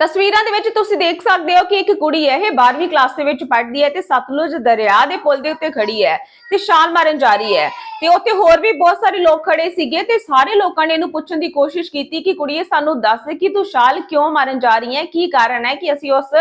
ਤਸਵੀਰਾਂ ਦੇ ਵਿੱਚ ਤੁਸੀਂ ਦੇਖ ਸਕਦੇ ਹੋ ਕਿ ਇੱਕ ਕੁੜੀ ਹੈ, ਇਹ 12ਵੀਂ ਕਲਾਸ ਦੇ ਵਿੱਚ ਪੜ੍ਹਦੀ ਹੈ ਤੇ ਸਤਲੁਜ ਦਰਿਆ ਦੇ ਪੁਲ ਦੇ ਉੱਤੇ ਖੜੀ ਹੈ ਤੇ ਛਾਲ ਮਾਰਨ ਜਾ ਰਹੀ ਹੈ ਤੇ ਉੱਥੇ ਹੋਰ ਵੀ ਬਹੁਤ ਸਾਰੇ ਲੋਕ ਖੜੇ ਸੀਗੇ ਤੇ ਸਾਰੇ ਲੋਕਾਂ ਨੇ ਇਹਨੂੰ ਪੁੱਛਣ ਦੀ ਕੋਸ਼ਿਸ਼ ਕੀਤੀ ਕਿ ਕੁੜੀਏ, ਸਾਨੂੰ ਦੱਸ ਕਿ ਤੂੰ ਛਾਲ ਕਿਉਂ ਮਾਰਨ ਜਾ ਰਹੀ ਹੈ? ਕੀ ਕਾਰਨ ਹੈ ਕਿ ਅਸੀਂ ਉਸ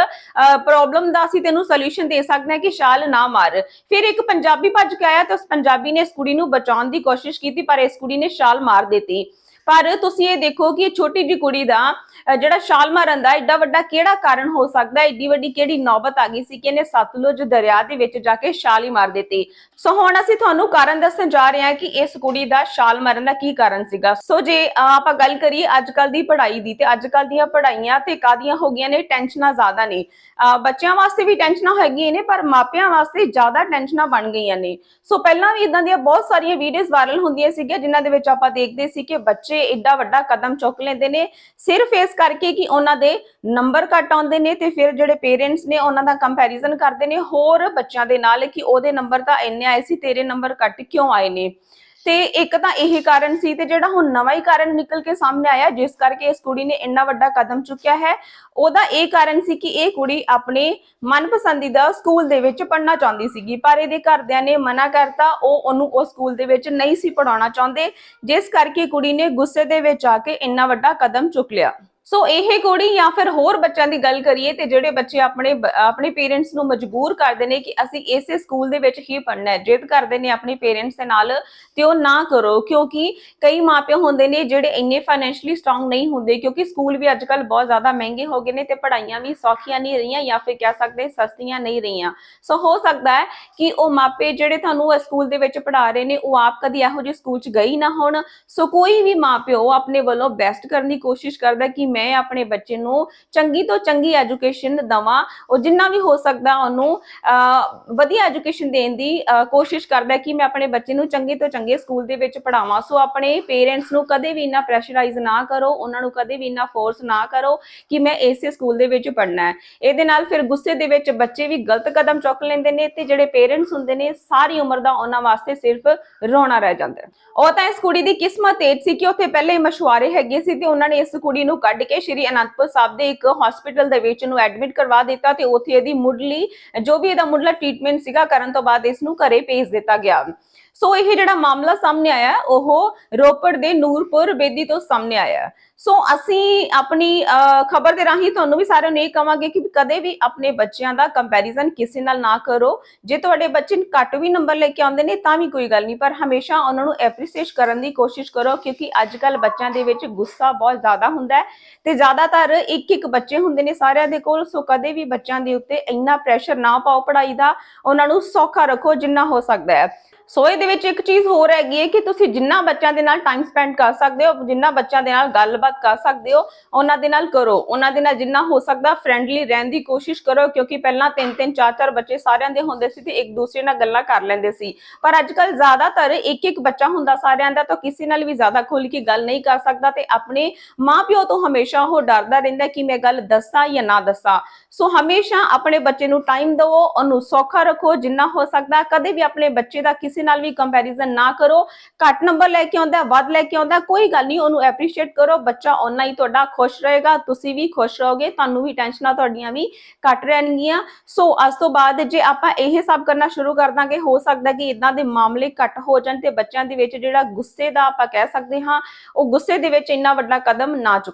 ਪ੍ਰੋਬਲਮ ਦਾ ਅਸੀਂ ਤੈਨੂੰ ਸੋਲੂਸ਼ਨ ਦੇ ਸਕਦੇ ਹਾਂ ਕਿ ਛਾਲ ਨਾ ਮਾਰ। ਫਿਰ ਇੱਕ ਪੰਜਾਬੀ ਭੱਜ ਕੇ ਆਇਆ ਤੇ ਉਸ ਪੰਜਾਬੀ ਨੇ ਇਸ ਕੁੜੀ ਨੂੰ ਬਚਾਉਣ ਦੀ ਕੋਸ਼ਿਸ਼ ਕੀਤੀ, ਪਰ ਇਸ ਕੁੜੀ ਨੇ ਛਾਲ ਮਾਰ ਦਿੱਤੀ। ਪਰ ਤੁਸੀਂ ਇਹ ਦੇਖੋ ਕਿ ਛੋਟੀ ਜੀ ਕੁੜੀ ਦਾ ਜਿਹੜਾ ਛਾਲ ਮਾਰਨ ਦਾ ਐਡਾ ਵੱਡਾ ਕਿਹੜਾ ਕਾਰਨ ਹੋ ਸਕਦਾ? ਹੈ ਵੱਡੀ ਕਿਹੜੀ ਨੌਬਤ ਆ ਗਈ ਸੀ ਕਿ ਇਹਨੇ ਸਤਲੁਜ ਦਰਿਆ ਦੇ ਵਿੱਚ ਜਾ ਕੇ ਛਾਲ ਹੀ ਮਾਰ ਦਿੱਤੀ? ਸੋ ਹੁਣ ਅਸੀਂ ਤੁਹਾਨੂੰ ਕਾਰਨ ਦੱਸਣ ਜਾ ਰਹੇ ਹਾਂ ਕਿ ਇਸ ਕੁੜੀ ਦਾ ਛਾਲ ਮਾਰਨ ਦਾ ਕੀ ਕਾਰਨ ਸੀਗਾ। ਸੋ ਜੇ ਆਪਾਂ ਗੱਲ ਕਰੀਏ ਅੱਜ ਕੱਲ ਦੀ ਪੜ੍ਹਾਈ ਦੀ, ਤੇ ਅੱਜ ਕੱਲ ਦੀਆਂ ਪੜ੍ਹਾਈਆਂ ਤੇ ਕਾਦੀਆਂ ਹੋ ਗਈਆਂ ਨੇ? ਟੈਨਸ਼ਨਾਂ ਜ਼ਿਆਦਾ ਨੇ। ਅਹ, ਬੱਚਿਆਂ ਵਾਸਤੇ ਵੀ ਟੈਨਸ਼ਨਾਂ ਹੈਗੀਆਂ ਨੇ, ਪਰ ਮਾਪਿਆਂ ਵਾਸਤੇ ਜ਼ਿਆਦਾ ਟੈਨਸ਼ਨਾਂ ਬਣ ਗਈਆਂ ਨੇ। ਸੋ ਪਹਿਲਾਂ ਵੀ ਇਦਾਂ ਦੀਆਂ ਬਹੁਤ ਸਾਰੀਆਂ ਵੀਡੀਓਜ਼ ਵਾਇਰਲ ਹੁੰਦੀਆਂ ਸੀਗੀਆਂ, ਜਿਨ੍ਹਾਂ ਦੇ ਵਿੱਚ ਆਪਾਂ ਦੇਖਦੇ ਸੀ ਕਿ ਬੱਚੇ ਏਡਾ ਵੱਡਾ ਕਦਮ ਚੁੱਕ ਲੈਂਦੇ ਨੇ। ਸਿਰਫ ਇਸ ਕਰਕੇ ਕਿ ਉਹਨਾਂ ਦੇ ਨੰਬਰ ਘੱਟ ਆਉਂਦੇ ਨੇ ਤੇ ਫਿਰ ਜਿਹੜੇ ਪੇਰੈਂਟਸ ਨੇ ਉਹਨਾਂ ਦਾ ਕੰਪੈਰੀਜ਼ਨ ਕਰਦੇ ਨੇ। ਹੋਰ ਬੱਚਿਆਂ ਦੇ ਨਾਲ ਕਿ ਉਹਦੇ ਨੰਬਰ ਤਾਂ ਇੰਨੇ ਆਏ ਸੀ, ਤੇਰੇ ਨੰਬਰ ਘੱਟ ਕਿਉਂ ਆਏ ਨੇ? ਤੇ ਇੱਕ ਤਾਂ ਇਹ ਕਾਰਨ ਸੀ ਤੇ ਜਿਹੜਾ ਹੁਣ ਨਵਾਂ ਹੀ ਕਾਰਨ ਨਿਕਲ ਕੇ ਸਾਹਮਣੇ ਆਇਆ, ਜਿਸ ਕਰਕੇ ਇਸ ਕੁੜੀ ਨੇ ਇੰਨਾ ਵੱਡਾ ਕਦਮ ਚੁੱਕਿਆ ਹੈ, ਉਹਦਾ ਇਹ ਕਾਰਨ ਸੀ ਕਿ ਇਹ ਕੁੜੀ ਆਪਣੇ ਮਨਪਸੰਦੀਦਾ ਸਕੂਲ ਦੇ ਵਿੱਚ ਪੜ੍ਹਨਾ ਚਾਹੁੰਦੀ ਸੀਗੀ, ਪਰ ਇਹਦੇ ਘਰਦਿਆਂ ਨੇ ਮਨਾ ਕਰਤਾ, ਉਹ ਉਹਨੂੰ ਉਸ ਸਕੂਲ ਦੇ ਵਿੱਚ ਨਹੀਂ ਸੀ ਪੜਾਉਣਾ ਚਾਹੁੰਦੇ, ਜਿਸ ਕਰਕੇ ਕੁੜੀ ਨੇ ਗੁੱਸੇ ਦੇ ਵਿੱਚ ਆ ਕੇ ਇੰਨਾ ਵੱਡਾ ਕਦਮ ਚੁੱਕ ਲਿਆ। ਸੋ ਇਹ ਕੁੜੀ ਜਾਂ ਫਿਰ ਹੋਰ ਬੱਚਿਆਂ ਦੀ ਗੱਲ ਕਰੀਏ ਤੇ ਜਿਹੜੇ ਬੱਚੇ ਆਪਣੇ ਆਪਣੇ ਪੇਰੈਂਟਸ ਨੂੰ ਮਜਬੂਰ ਕਰਦੇ ਨੇ ਕਿ ਅਸੀਂ ਇਸੇ ਸਕੂਲ ਦੇ ਵਿੱਚ ਹੀ ਪੜ੍ਹਨਾ ਹੈ, ਜਿੱਦ ਕਰਦੇ ਨੇ ਆਪਣੇ ਪੇਰੈਂਟਸ ਦੇ ਨਾਲ ਤੇ ਉਹ ਨਾ ਕਰੋ, ਕਿਉਂਕਿ ਕਈ ਮਾਪੇ ਹੁੰਦੇ ਨੇ ਜਿਹੜੇ ਇੰਨੇ ਫਾਈਨੈਂਸ਼ਲੀ ਸਟਰੋਂਗ ਨਹੀਂ ਹੁੰਦੇ ਕਿਉਂਕਿ ਸਕੂਲ ਵੀ ਅੱਜਕੱਲ ਬਹੁਤ ਜ਼ਿਆਦਾ ਮਹਿੰਗੇ ਹੋ ਗਏ ਨੇ ਤੇ ਪੜ੍ਹਾਈਆਂ ਵੀ ਸੌਖੀਆਂ ਨਹੀਂ ਰਹੀਆਂ ਜਾਂ ਫਿਰ ਕਹਿ ਸਕਦੇ ਸਸਤੀਆਂ ਨਹੀਂ ਰਹੀਆਂ। ਸੋ ਹੋ ਸਕਦਾ ਹੈ ਕਿ ਉਹ ਮਾਪੇ ਜਿਹੜੇ ਤੁਹਾਨੂੰ ਸਕੂਲ ਦੇ ਵਿੱਚ ਪੜ੍ਹਾ ਰਹੇ ਨੇ, ਉਹ ਆਪ ਕਦੀ ਇਹੋ ਜਿਹੇ ਸਕੂਲ 'ਚ ਗਈ ਨਾ ਹੋਣ। ਸੋ ਕੋਈ ਵੀ ਮਾਪਿਓ ਆਪਣੇ ਵੱਲੋਂ ਬੈਸਟ ਕਰਨ ਦੀ ਕੋਸ਼ਿਸ਼ ਕਰਦਾ ਕਿ ਮੈਂ ਆਪਣੇ ਬੱਚੇ ਨੂੰ ਚੰਗੀ ਤੋਂ ਚੰਗੀ ਐਜੂਕੇਸ਼ਨ ਦਵਾਂ। ਉਹ ਜਿੰਨਾ ਵੀ ਹੋ ਸਕਦਾ ਉਹਨੂੰ ਅਹ, ਵਧੀਆ ਐਜੂਕੇਸ਼ਨ ਦੇਣ ਦੀ ਅਹ, ਕੋਸ਼ਿਸ਼ ਕਰਦਾ ਕਿ ਮੈਂ ਆਪਣੇ ਬੱਚੇ ਨੂੰ ਚੰਗੇ ਤੋਂ ਚੰਗੇ ਸਕੂਲ ਦੇ ਵਿੱਚ ਪੜਾਵਾਂ ਸੋ ਆਪਣੇ ਪੇਰੈਂਟਸ ਨੂੰ ਕਦੇ ਵੀ ਇੰਨਾ ਪ੍ਰੈਸ਼ਰਾਈਜ਼ ਨਾ ਕਰੋ ਉਹਨਾਂ ਨੂੰ ਕਦੇ ਵੀ ਇੰਨਾ ਫੋਰਸ ਨਾ ਕਰੋ ਕਿ ਮੈਂ ਇਸੇ ਸਕੂਲ ਦੇ ਵਿੱਚ ਪੜਨਾ ਹੈ। ਇਹਦੇ ਨਾਲ ਫਿਰ ਗੁੱਸੇ ਦੇ ਵਿੱਚ ਬੱਚੇ ਵੀ ਗਲਤ ਕਦਮ ਚੁੱਕ ਲੈਂਦੇ ਨੇ ਤੇ ਜਿਹੜੇ ਪੇਰੈਂਟਸ ਹੁੰਦੇ ਨੇ ਸਾਰੀ ਉਮਰ ਦਾ ਉਹਨਾਂ ਵਾਸਤੇ ਸਿਰਫ ਰੋਣਾ ਰਹਿ ਜਾਂਦਾ ਉਹ ਤਾਂ ਇਸ ਕੁੜੀ ਦੀ ਕਿਸਮਤ ਤੇਜ ਸੀ ਕਿ ਉੱਥੇ ਪਹਿਲੇ ਹੀ ਮਸ਼ਵਾਰੇ ਹੈਗੇ ਸੀ ਤੇ ਉਹਨਾਂ ਨੇ ਇਸ ਕੁੜੀ ਨੂੰ ਕੱਢ ਕੇ ਸ਼੍ਰੀ ਅਨੰਦਪੁਰ ਸਾਹਿਬ ਦੇ ਇੱਕ ਹਸਪੀਟਲ ਦੇ ਵਿੱਚ ਨੂੰ ਐਡਮਿਟ ਕਰਵਾ ਦਿੱਤਾ ਤੇ ਉੱਥੇ ਇਹਦੀ ਮੁੱਢਲੀ, ਜੋ ਵੀ ਇਹਦਾ ਮੁੱਢਲਾ ਟ੍ਰੀਟਮੈਂਟ ਸੀਗਾ, ਕਰਨ ਤੋਂ ਬਾਅਦ ਇਸ ਨੂੰ ਘਰੇ ਭੇਜ ਦਿੱਤਾ ਗਿਆ। ਸੋ ਇਹ ਜਿਹੜਾ ਮਾਮਲਾ ਸਾਹਮਣੇ ਆਇਆ, ਉਹ ਰੋਪੜ ਦੇ ਨੂਰਪੁਰ ਬੇਦੀ ਤੋਂ ਸਾਹਮਣੇ ਆਇਆ ਸੋ ਅਸੀਂ ਆਪਣੀ ਖਬਰ ਦੇ ਰਾਹੀਂ ਤੁਹਾਨੂੰ ਵੀ ਸਾਰਿਆਂ ਨੂੰ ਇਹ ਕਵਾਂਗੇ ਕਿ ਕਦੇ ਵੀ ਆਪਣੇ ਬੱਚਿਆਂ ਦਾ ਕੰਪੈਰੀਜ਼ਨ ਕਿਸੇ ਨਾਲ ਨਾ ਕਰੋ। ਜੇ ਤੁਹਾਡੇ ਬੱਚੇ ਘੱਟ ਵੀ ਨੰਬਰ ਲੈ ਕੇ ਆਉਂਦੇ ਨੇ, ਤਾਂ ਵੀ ਕੋਈ ਗੱਲ ਨਹੀਂ। ਪਰ ਹਮੇਸ਼ਾ ਉਹਨਾਂ ਨੂੰ ਐਪਰੀਸ਼ੀਏਟ ਕਰਨ ਦੀ ਕੋਸ਼ਿਸ਼ ਕਰੋ, ਕਿਉਂਕਿ ਅੱਜ ਕੱਲ ਬੱਚਿਆਂ ਦੇ ਵਿੱਚ ਗੁੱਸਾ ਬਹੁਤ ਜ਼ਿਆਦਾ ਹੁੰਦਾ ਹੈ। ਤੇ ਜ਼ਿਆਦਾਤਰ ਇੱਕ ਇੱਕ ਬੱਚੇ ਹੁੰਦੇ ਨੇ ਸਾਰਿਆਂ ਦੇ ਕੋਲ। ਸੋ ਕਦੇ ਵੀ ਬੱਚਿਆਂ ਦੇ ਉੱਤੇ ਇੰਨਾ ਪ੍ਰੈਸ਼ਰ ਨਾ ਪਾਓ ਪੜ੍ਹਾਈ ਦਾ। ਉਹਨਾਂ ਨੂੰ ਸੌਖਾ ਰੱਖੋ, ਜਿੰਨਾ ਹੋ ਸਕਦਾ ਹੈ। ਸੋ ਇਹਦੇ ਵਿੱਚ ਇੱਕ ਚੀਜ਼ ਹੋਰ ਹੈਗੀ ਹੈ ਕਿ ਤੁਸੀਂ ਜਿੰਨਾ ਬੱਚਿਆਂ ਦੇ ਨਾਲ ਟਾਈਮ ਸਪੈਂਡ ਕਰ ਸਕਦੇ ਹੋ, ਜਿੰਨਾ ਬੱਚਿਆਂ ਦੇ ਨਾਲ ਗੱਲਬਾਤ ਕਰ ਸਕਦੇ ਹੋ, ਉਹਨਾਂ ਦੇ ਨਾਲ ਕਰੋ। ਉਹਨਾਂ ਦੇ ਨਾਲ ਜਿੰਨਾ ਹੋ ਸਕਦਾ ਫਰੈਂਡਲੀ ਰਹਿਣ ਦੀ ਕੋਸ਼ਿਸ਼ ਕਰੋ, ਕਿਉਂਕਿ ਪਹਿਲਾਂ ਤਿੰਨ ਤਿੰਨ, ਚਾਰ ਚਾਰ ਬੱਚੇ ਸਾਰਿਆਂ ਦੇ ਹੁੰਦੇ ਸੀ ਤੇ ਇੱਕ ਦੂਸਰੇ ਨਾਲ ਗੱਲਾਂ ਕਰ ਲੈਂਦੇ ਸੀ। ਪਰ ਅੱਜ ਕੱਲ ਜ਼ਿਆਦਾਤਰ ਇੱਕ ਇੱਕ ਬੱਚਾ ਹੁੰਦਾ ਸਾਰਿਆਂ ਦਾ ਤਾਂ ਕਿਸੇ ਨਾਲ ਵੀ ਜ਼ਿਆਦਾ ਖੁੱਲ ਕੇ ਗੱਲ ਨਹੀਂ ਕਰ ਸਕਦਾ ਤੇ ਆਪਣੇ ਮਾਪਿਓ ਤੋਂ ਹਮੇਸ਼ਾ ਉਹ ਡਰਦਾ ਰਹਿੰਦਾ ਕਿ ਮੈਂ ਗੱਲ ਦੱਸਾਂ ਜਾਂ ਨਾ ਦੱਸਾਂ। ਸੋ ਹਮੇਸ਼ਾ ਆਪਣੇ ਬੱਚੇ ਨੂੰ ਟਾਈਮ ਦਿਓ, ਉਹਨੂੰ ਸੌਖਾ ਰੱਖੋ, ਜਿੰਨਾ ਹੋ ਸਕਦਾ ਕਦੇ ਵੀ ਆਪਣੇ ਬੱਚੇ ਦਾ ਕਿਸੇ ਕਿਸੇ ਨਾਲ ਵੀ ਕੰਪੈਰੀਜ਼ਨ ਨਾ ਕਰੋ। ਘੱਟ ਨੰਬਰ ਲੈ ਕੇ ਆਉਂਦਾ, ਵੱਧ ਲੈ ਕੇ ਆਉਂਦਾ, ਕੋਈ ਗੱਲ ਨਹੀਂ, ਉਹਨੂੰ ਐਪਰੀਸ਼ੀਏਟ ਕਰੋ। ਬੱਚਾ ਓਨਾ ਹੀ ਤੁਹਾਡਾ ਖੁਸ਼ ਰਹੇਗਾ, ਤੁਸੀਂ ਵੀ ਖੁਸ਼ ਰਹੋਗੇ, ਤੁਹਾਨੂੰ ਵੀ ਟੈਨਸ਼ਨਾਂ ਤੁਹਾਡੀਆਂ ਵੀ ਘੱਟ ਰਹਿਣਗੀਆਂ। ਸੋ ਅੱਜ ਤੋਂ ਬਾਅਦ ਜੇ ਆਪਾਂ ਇਹ ਸਭ ਕਰਨਾ ਸ਼ੁਰੂ ਕਰ ਦਾਂਗੇ, ਹੋ ਸਕਦਾ ਕਿ ਇਦਾਂ ਦੇ ਮਾਮਲੇ ਘੱਟ ਹੋ ਜਾਣ ਤੇ ਬੱਚਿਆਂ ਦੇ ਵਿੱਚ ਜਿਹੜਾ ਗੁੱਸੇ ਦਾ ਆਪਾਂ ਕਹਿ ਸਕਦੇ ਹਾਂ, ਉਹ ਗੁੱਸੇ ਦੇ ਵਿੱਚ ਇੰਨਾ ਵੱਡਾ ਕਦਮ ਨਾ ਚੁੱਕਣ।